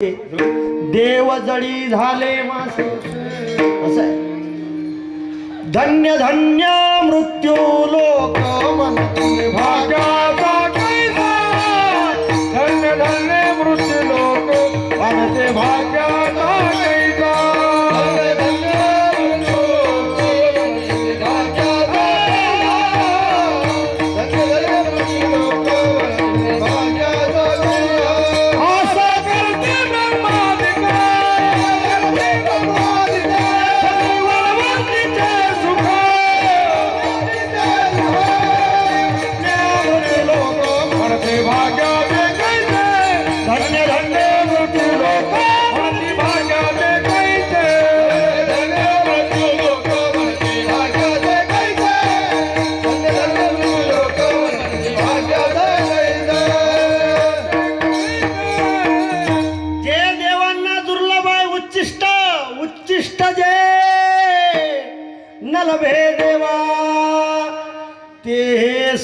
देव जळी झाले मास. असं धन्य धन्य मृत्यू लोक म्हणते भाग्याचा धन्य धन्य मृत्यू लोक म्हणते भाग्याचा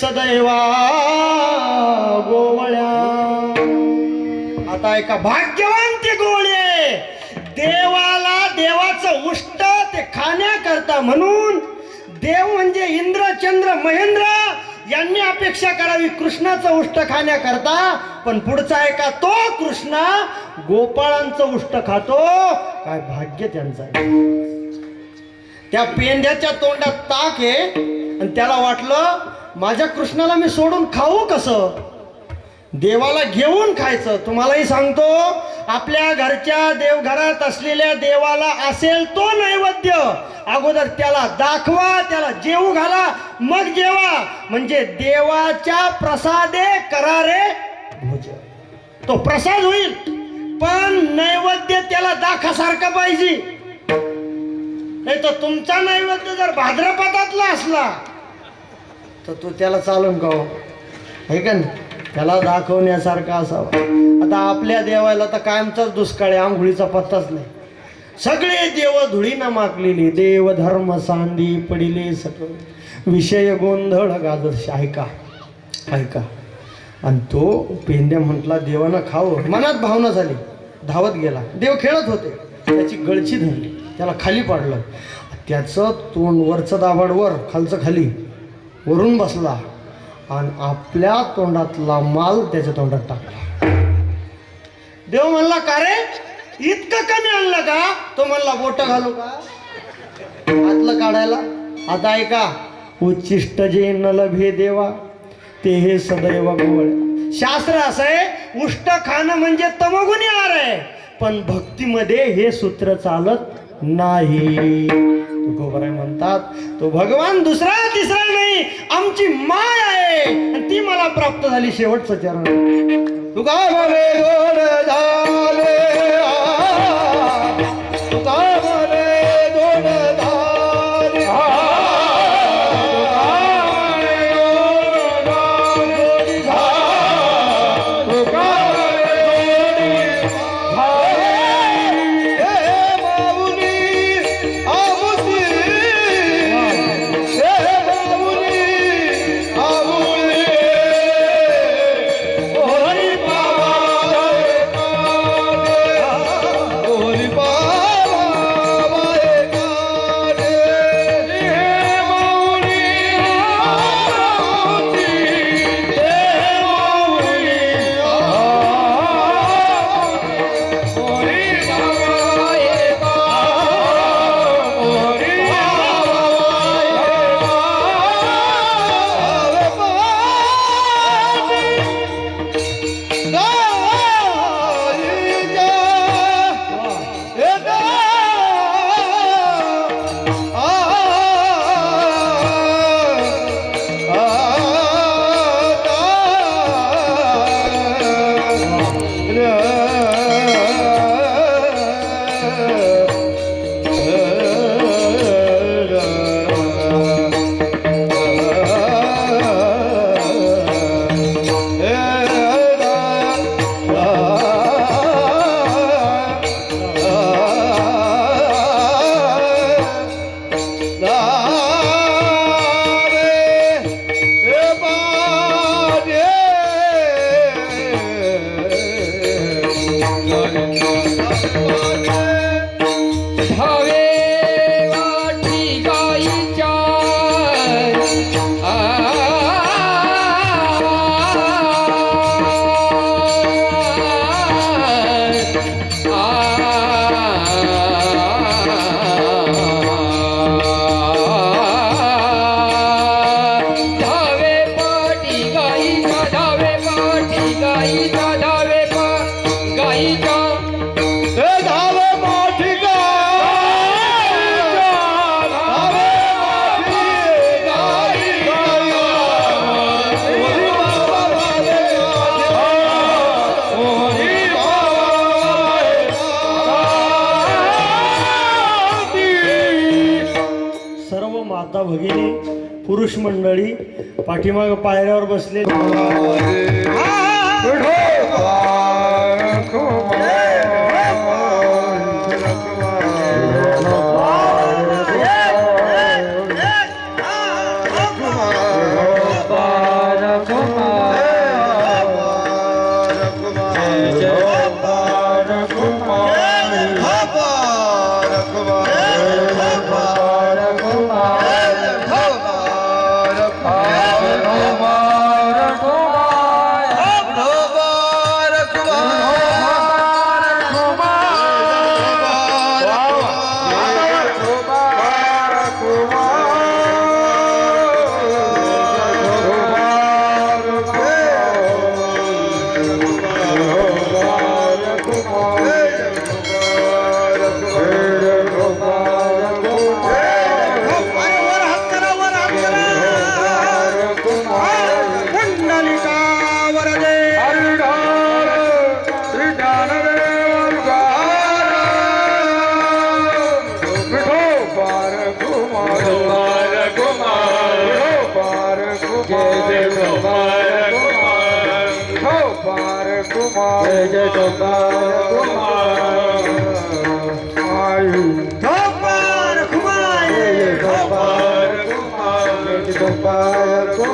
सदैवा गोवळ्या. आता एका भाग्यवान ते गोळे. देवाला देवाचं उष्ट ते खाण्याकरता म्हणून देव म्हणजे इंद्र चंद्र महेंद्र. यांनी अपेक्षा करावी कृष्णाचं उष्ट खाण्याकरता पण पुढचा आहे का तो कृष्ण गोपाळांचं उष्ट खातो. काय भाग्य त्यांचं त्या पेंढ्याच्या तोंडात ताक आहे आणि त्याला वाटलं माझ्या कृष्णाला मी सोडून खाऊ कसं? देवाला घेऊन खायचं. तुम्हालाही सांगतो आपल्या घरच्या देवघरात असलेल्या देवाला असेल तो नैवेद्य. अगोदर त्याला दाखवा त्याला जेवू घाला मग जेवा. म्हणजे देवाच्या प्रसादे करारे भोजन. तो प्रसाद होईल पण नैवेद्य त्याला दाखासारखा पाहिजे. नाही तर तुमचा नैवेद्य जर भाद्रपदातला असला तर तो त्याला चालून का हे का नाही? त्याला दाखवण्यासारखा असावा. आता आपल्या देवाला तर कायमचाच दुष्काळ आहे आंघोळीचा पत्ताच नाही. सगळे देव धुळीनं माकलेली देव धर्म सांदी पडिले सगळं विषय गोंधळ गादर्श ऐका ऐका. आणि तो पेंड्या म्हटला देवानं खावं. मनात भावना झाली. धावत गेला. देव खेळत होते. त्याची गळची धरली. त्याला खाली पाडलं. त्याचं तोंड वरचं दाभाड वर खालचं खाली. वरून बसला आणि आपल्या तोंडातला माल त्याच्या तोंडात टाकला. देव म्हणला का रे? इतकं कमी आणलं का? तो म्हणला बोट घालू का? आतलं काढायला आता ऐका उच्चिष्ट जे न लभे देवा ते हे सदैव गोवळ. शास्त्र असं आहे उष्ट खाणं म्हणजे तमगुणी आर आहे पण भक्तीमध्ये हे सूत्र चालत नाही. तुकोबराय म्हणतात तो भगवान दुसरा तिसरा नाही आमची माय आहे. आणि ती मला प्राप्त झाली शेवटचं चरण. तुका माता भगिनी पुरुष मंडळी पाठीमाग पायऱ्यावर बसले Gopal Kumar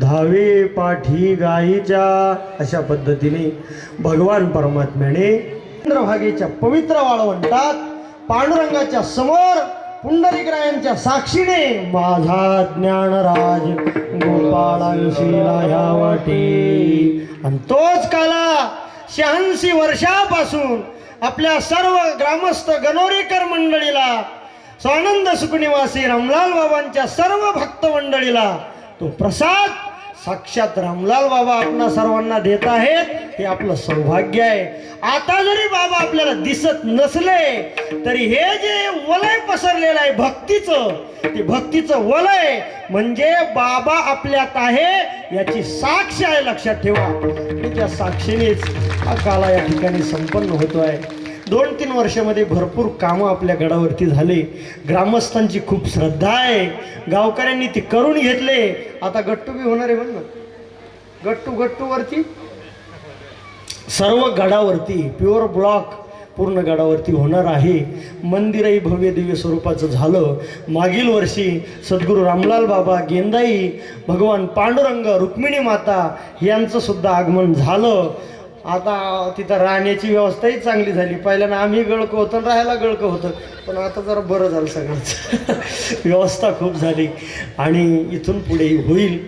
धावे पाठी गाईच्या अशा पद्धतीने भगवान परमात्म्याने चंद्रभागेच्या पवित्र वाळवंटात पांडुरंगाच्या समोर पुंडलिकरायांच्या साक्षीने माझा ज्ञानराज गोपाळांशी लाया वाटे. आणि तोच काला शहाऐंशी वर्षापासून आपल्या सर्व ग्रामस्थ गणोरीकर मंडळीला स्वानंद सुखनिवासी रामलाल बाबांच्या सर्व भक्त मंडळीला तो प्रसाद साक्षात रामलाल बाबा आपणा सर्वांना देत आहेत हे आपलं सौभाग्य आहे. आता जरी बाबा आपल्याला दिसत नसले तरी हे जे वलय पसरलेलं आहे भक्तीचं ते भक्तीचं वलय म्हणजे बाबा आपल्यात आहे याची साक्ष आहे लक्षात ठेवा. त्या साक्षीनेच हा काला या ठिकाणी संपन्न होतो आहे दोन तीन वर्षामध्ये भरपूर कामं आपल्या गडावरती झाले. ग्रामस्थांची खूप श्रद्धा आहे. गावकऱ्यांनी ती करून घेतले. आता गट्टू बी होणार आहे बघ ना. गट्टू गट्टूवरती सर्व गडावरती प्युअर ब्लॉक पूर्ण गडावरती होणार आहे. मंदिरही भव्य दिव्य स्वरूपाचं झालं. मागील वर्षी सद्गुरू रामलाल बाबा गेंदाई भगवान पांडुरंग रुक्मिणी माता यांचं सुद्धा आगमन झालं. आता तिथं राहण्याची व्यवस्थाही चांगली झाली. पहिल्यानं आम्ही गळकं होतं आणि राहायला गळकं होतं. पण आता जरा बरं झालं सगळंच व्यवस्था खूप झाली. आणि इथून पुढे होईल.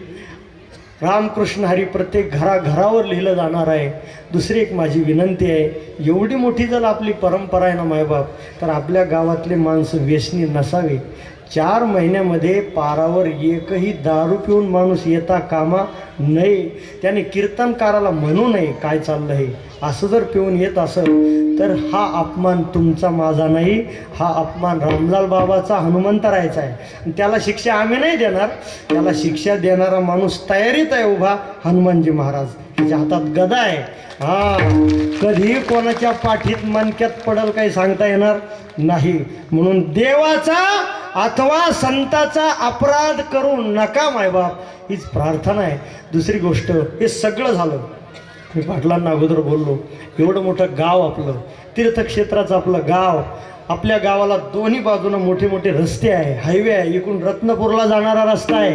रामकृष्ण हरी प्रत्येक घराघरावर लिहिलं जाणार आहे. दुसरी एक माझी विनंती आहे एवढी मोठी जर आपली परंपरा आहे ना मायबाप तर आपल्या गावातले माणसं व्यसनी नसावे. चार महिन्यामध्ये पारावर एकही दारू पिऊन माणूस येता कामा नये. त्याने कीर्तनकाराला म्हणू नये काय चाललं हे असं जर पिऊन येत असेल तर हा अपमान तुमचा माझा नाही. हा अपमान रामलाल बाबाचा हनुमंतरायचा आहे. आणि त्याला शिक्षा आम्ही नाही देणार. त्याला शिक्षा देणारा माणूस तयारीत आहे उभा हनुमानजी महाराज. त्याच्या हातात गदा आहे. हा कधी कोणाच्या पाठीत मनक्यात पडल काही सांगता येणार नाही. म्हणून देवाचा अथवा संताचा अपराध करू नका मायबाप हीच प्रार्थना आहे. दुसरी गोष्ट हे सगळं झालं. मी पाटलांना अगोदर बोललो एवढं मोठं गाव आपलं तीर्थक्षेत्राचं आपलं गाव आपल्या गावाला दोन्ही बाजूनं मोठे मोठे रस्ते आहे हायवे आहे इकडून रत्नपूरला जाणारा रस्ता आहे.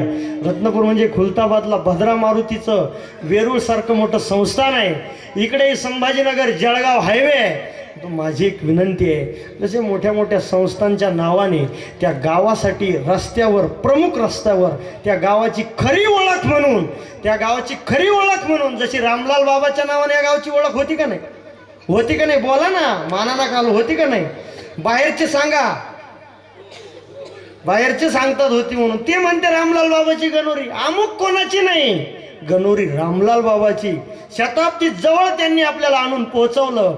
रत्नपूर म्हणजे खुलताबादला भद्रा मारुतीचं वेरूळसारखं मोठं संस्थान आहे. इकडे संभाजीनगर जळगाव हायवे आहे. माझी एक विनंती आहे. जसे मोठ्या मोठ्या संस्थांच्या नावाने त्या गावासाठी रस्त्यावर प्रमुख रस्त्यावर त्या गावाची खरी ओळख म्हणून त्या गावाची खरी ओळख म्हणून जशी रामलाल बाबाच्या नावाने या गावची ओळख होती का नाही? होती का नाही? बोला ना मानाला काल होती का नाही? बाहेरचे सांगा. बाहेरचे सांगतात होती म्हणून. ते म्हणते रामलाल बाबाची गणोरी. अमुक कोणाची नाही. गणोरी रामलाल बाबाची. शताब्दी जवळ त्यांनी आपल्याला आणून पोहोचवलं.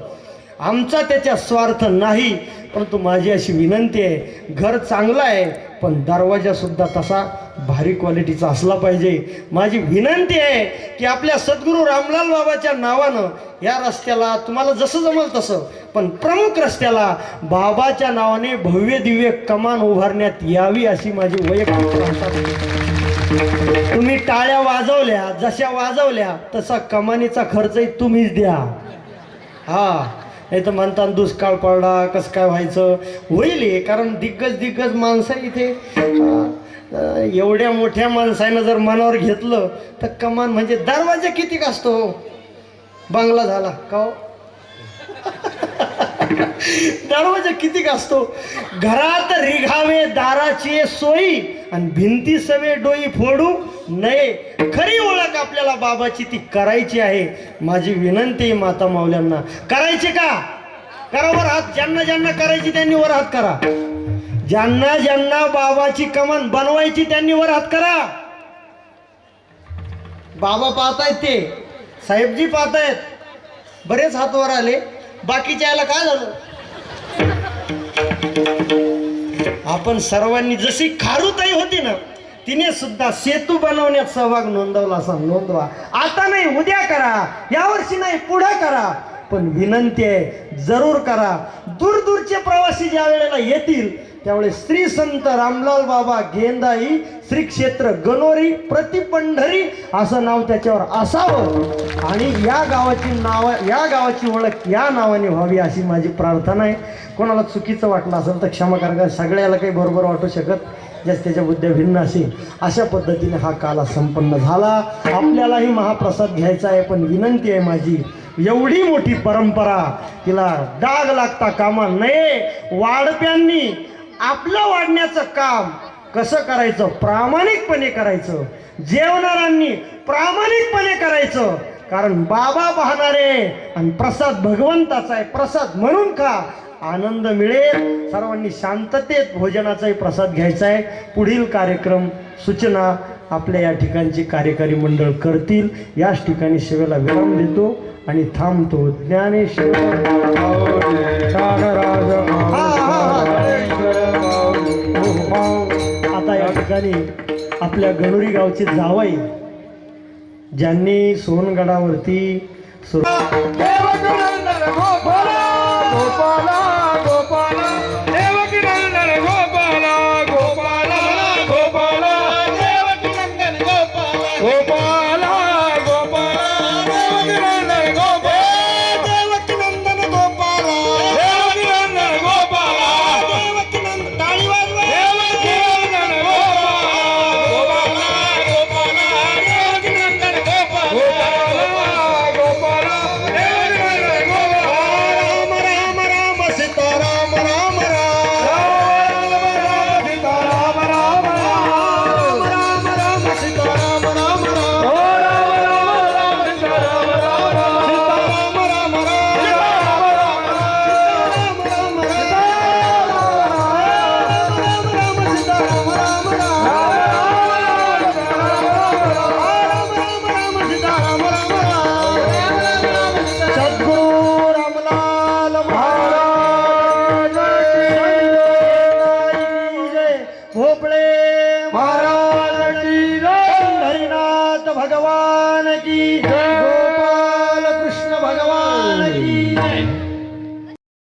आमचा त्याच्या स्वार्थ नाही. परंतु माझी अशी विनंती आहे घर चांगलं आहे पण दरवाजासुद्धा तसा भारी क्वालिटीचा असला पाहिजे. माझी विनंती आहे की आपल्या सद्गुरू रामलाल बाबाच्या नावानं या रस्त्याला तुम्हाला जसं जमल तसं पण प्रमुख रस्त्याला बाबाच्या नावाने भव्य दिव्य कमान उभारण्यात यावी अशी माझी वैयक्तिक तुम्ही टाळ्या वाजवल्या जशा वाजवल्या तसा कमानीचा खर्चही तुम्हीच द्या. हा. नाही तर म्हणतात दुष्काळ पडला कसं काय व्हायचं? होईल हे कारण दिग्गज दिग्गज माणसं इथे एवढ्या मोठ्या माणसानं जर मनावर घेतलं तर कमान म्हणजे दरवाजा किती असतो हो? बंगला झाला का हो? दरवाजा किती असतो घरात रिघावे दाराची सोयी आणि भिंती सवे डोई फोडू नये. खरी ओळख आपल्याला बाबाची ती करायची आहे. माझी विनंती आहे माता माऊल्यांना. करायची का? करा वर हात. ज्यांना ज्यांना करायची त्यांनी वर हात करा. ज्यांना ज्यांना बाबाची कमान बनवायची त्यांनी वर हात करा. बाबा पाहतायत ते. साहेबजी पाहतायत. बरेच हात वर आले. बाकीच्या याला काय झालं? आपण सर्वांनी जशी खारुताई होती ना तिने सुद्धा सेतू बनवण्यात सहभाग नोंदवला असा नोंदवा. आता नाही उद्या करा. यावर्षी नाही पुढे करा. पण विनंती आहे जरूर करा. दूरदूरचे प्रवासी ज्या वेळेला येतील त्यावेळेस श्री संत रामलाल बाबा गेंदाई श्री क्षेत्र गणोरी प्रतिपंढरी असं नाव त्याच्यावर असावं. आणि या गावाची नाव या गावाची ओळख या नावाने व्हावी अशी माझी प्रार्थना आहे. कोणाला चुकीचं वाटलं असेल तर क्षमा करा सगळ्याला काही बरोबर वाटू शकत ज्यास त्याच्या बुद्ध्या भिन्न असेल अशा पद्धतीने हा काला संपन्न झाला. आपल्यालाही महाप्रसाद घ्यायचा आहे पण विनंती आहे माझी एवढी मोठी परंपरा तिला डाग लागता कामा नये. वाढप्यांनी आपलं वाढण्याचं काम कसं करायचं? प्रामाणिकपणे करायचं. जेवणाऱ्यांनी प्रामाणिकपणे करायचं. कारण बाबा पाहणारे आणि प्रसाद भगवंताचा आहे. प्रसाद म्हणून का? आनंद मिळेल. सर्वांनी शांततेत भोजनाचाही प्रसाद घ्यायचा आहे. पुढील कार्यक्रम सूचना आपल्या या ठिकाणची कार्यकारी मंडळ करतील. याच ठिकाणी सेवेला विराम देतो आणि थांबतो. ज्ञानेश्वर आता या ठिकाणी आपल्या गणुरी गावची जावाई ज्यांनी सोनगडावरती सुरू